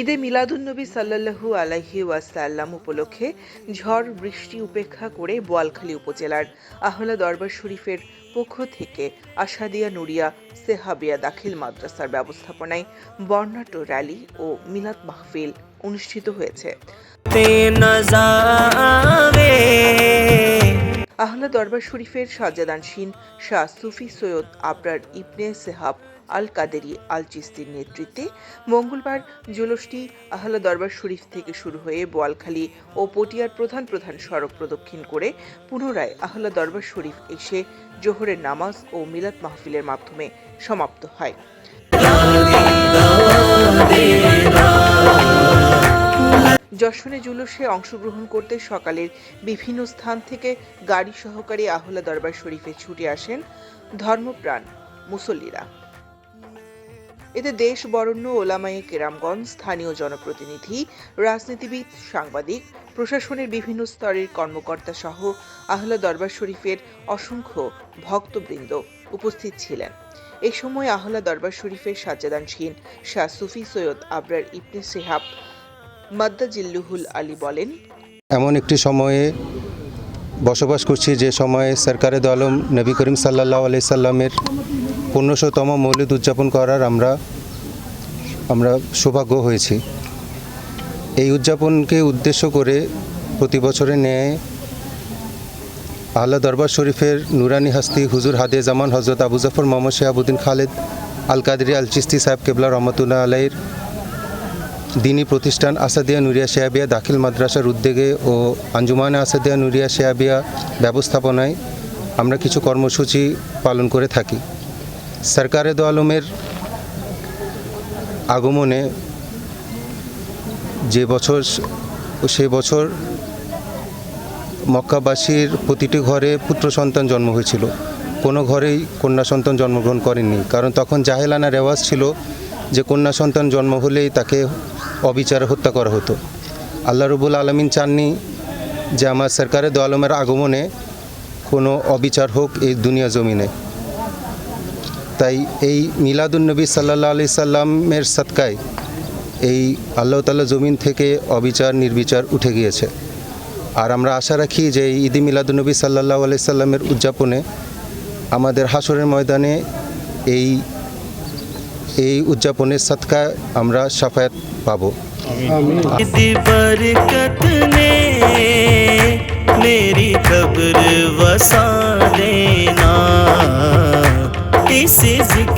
ঈদে মিলাদুন্নবী সাল্লাল্লাহু আলাইহি ওয়াসাল্লাম উপলক্ষে ঝড় বৃষ্টি উপেক্ষা করে বোয়ালখালী উপজেলার আহলা দরবার শরীফের পক্ষ থেকে আশাদিয়া নুরিয়া সেহাবিয়া দাখিল মাদ্রাসার ব্যবস্থাপনায় বর্ণাট্য র্যালি ও মিলাদ মাহফিল অনুষ্ঠিত হয়েছে। আহলা দরবার শরীফের সাজাদানসীন শাহ সুফি সৈয়দ আবরার ইবনে সেহাব আল কাদেরি আল চিস্তির নেতৃত্বে মঙ্গলবার জুলুসটি আহলা দরবার শরীফ থেকে শুরু হয়ে বোয়ালখালী ও পটিয়ার প্রধান প্রধান সড়ক প্রদক্ষিণ করে পুনরায় আহলা দরবার শরীফ এসে জোহরের নামাজ ও মিলাদ মাহফিলের মাধ্যমে সমাপ্ত হয়। যশনে জুলুসে অংশগ্রহণ করতে সকালের বিভিন্ন স্থান থেকে গাড়ি সহকারে আহলা দরবার শরীফে ছুটে আসেন ধর্মপ্রাণ মুসল্লিরা। এতে দেশ বরণ্য ওলামায়ে কেরামগঞ্জ, স্থানীয় জনপ্রতিনিধি, রাজনীতিবিদ, সাংবাদিক, প্রশাসনের বিভিন্ন স্তরের কর্মকর্তা সহ আহলা দরবার শরীফের অসংখ্য ভক্তবৃন্দ উপস্থিত ছিলেন। এই সময় আহলা দরবার শরীফের সাজ্জাদানশীন শাহ সুফি সৈয়দ আবরার ইবনে সেহাব মাদ্দাজিল্লুহুল আলী বলেন, এমন একটি সময়ে বসবাস করছি যে সময়ে সরকারে দলম নবী করিম সাল্লাহ আলি সাল্লামের পনেরোশোতম মৌলিদ উদযাপন করার আমরা আমরা সৌভাগ্য হয়েছি। এই উদযাপনকে উদ্দেশ্য করে প্রতি বছরের ন্যায় আল্লাহ দরবার শরীফের নুরানি হাস্তি হুজুর হাদে জামান হজরত আবু জাফর মোহাম্মদ শাহাবুদ্দিন খালেদ আল কাদরি আল চিস্তি সাহেব কেবলা রহমতুল্লাহ আলাইর দিনী প্রতিষ্ঠান আসাদিয়া নুরিয়া শেয়াবিয়া দাখিল মাদ্রাসার উদ্যোগে ও আঞ্জুমান আসাদিয়া নুরিয়া শেয়াবিয়া ব্যবস্থাপনায় আমরা কিছু কর্মসূচি পালন করে থাকি। সরকারে দো আলমের আগমনে যে বছর সে বছর মক্কাবাসীর প্রতিটি ঘরে পুত্র সন্তান জন্ম হয়েছিল। কোনো ঘরেই কন্যা সন্তান জন্মগ্রহণ করেননি। কারণ তখন জাহেলানা রেওয়াজ ছিল যে কন্যা সন্তান জন্ম হলেই তাকে অবিচারে হত্যা করা হতো। আল্লাহ রবুল আলমিন চাননি যে আমার সরকারের দো আলমের আগমনে কোনো অবিচার হোক এই দুনিয়া জমিনে। তাই এই মিলাদুলনবী সাল্লা আলি সাল্লামের সৎকায় এই আল্লাহ তাল্লাহ জমিন থেকে অবিচার, নির্বিচার উঠে গিয়েছে। আর আমরা আশা রাখি যে এই ঈদি মিলাদুলনবী সাল্লাহ আলি সাল্লামের উদযাপনে আমাদের হাসরের ময়দানে এই এই উদযাপনের সৎকায় আমরা সাফায়াত পাব। মেরি খবর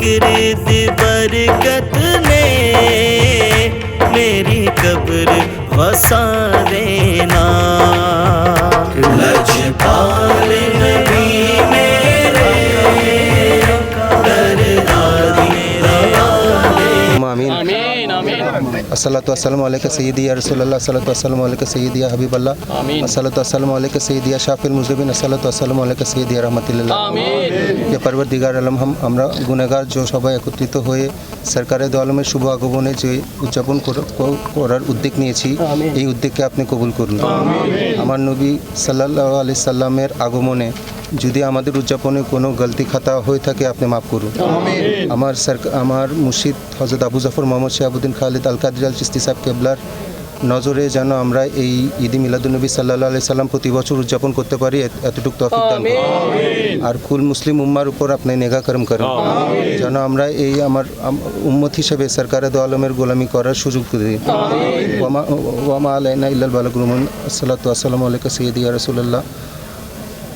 گرد برکت نے میری قبر وسا دینا۔ لج پال نبی میرے آمین۔ আসসালাতু আসসালামু আলাইকা সাইয়্যিদি রাসূলুল্লাহ আসসালাতু আসসালামু আলাইকা সাইয়্যিদি হাবিবাল্লাহ আসসালাতু আসসালামু আলাইকা সাইয়্যিদি শাফিল মুজরিবিন আসসালাতু আসসালামু আলাইকা সাইয়্যিদি রাহমাতুল্লাহ। আমিন। পরবর্তীগার আলম হাম আমরা গুনাহগার যে সবাই একত্রিত হয়ে সরকারের দো আলমের শুভ আগমনে যে উদযাপন কর- কর- করার উদ্যোগ নিয়েছি এই উদ্যোগকে আপনি কবুল করুন। আমার নবী সাল্লাল্লাহু আলাইহি সাল্লামের আগমনে যদি আমাদের উদযাপনে কোনো গলতি খাতা হয়ে থাকে আপনি মাফ করুন। আমার আমার মুর্শিদ হজরত আবু জাফর মোহাম্মদ শাহাবুদ্দিন খালিদ আল কাদির আল চিস্তি সাহেব কেবলার নজরে যেন আমরা এই ঈদি মিলাদুলনবী সাল্লাহ আলি সাল্লাম প্রতি বছর উদযাপন করতে পারি এতটুকু তফিক দান আর কুল মুসলিম উম্মার উপর আপনি নেগা করম করেন। যেন আমরা এই আমার আম- উম্মত হিসেবে সরকারে দো আলমের গোলামি করার সুযোগ দিই। ওয়ামা ওয়ামা আলাইনা ইল্লাল বালাকুরুমন আসসালাতু আসসালামু আলাইকা সৈয়দি ইয়া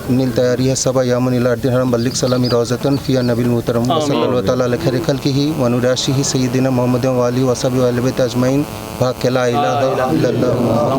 নীল তৈয়ারিয়া সবা ইয়ামুন ইলা আর্দিন হারাম বাল্লিক সালামি রওজাতুন ফিয়া নবিল মুহতারাম সাল্লাল্লাহু তাআলা আলা খাইরি খালকিহি ওয়া নুরাশিহি সাইয়্যিদিনা মুহাম্মাদিন ওয়া আলিহি ওয়া সাহবিহি ওয়া আহলি বাইত আজমাইন ভা লা ইলাহা ইল্লাল্লাহ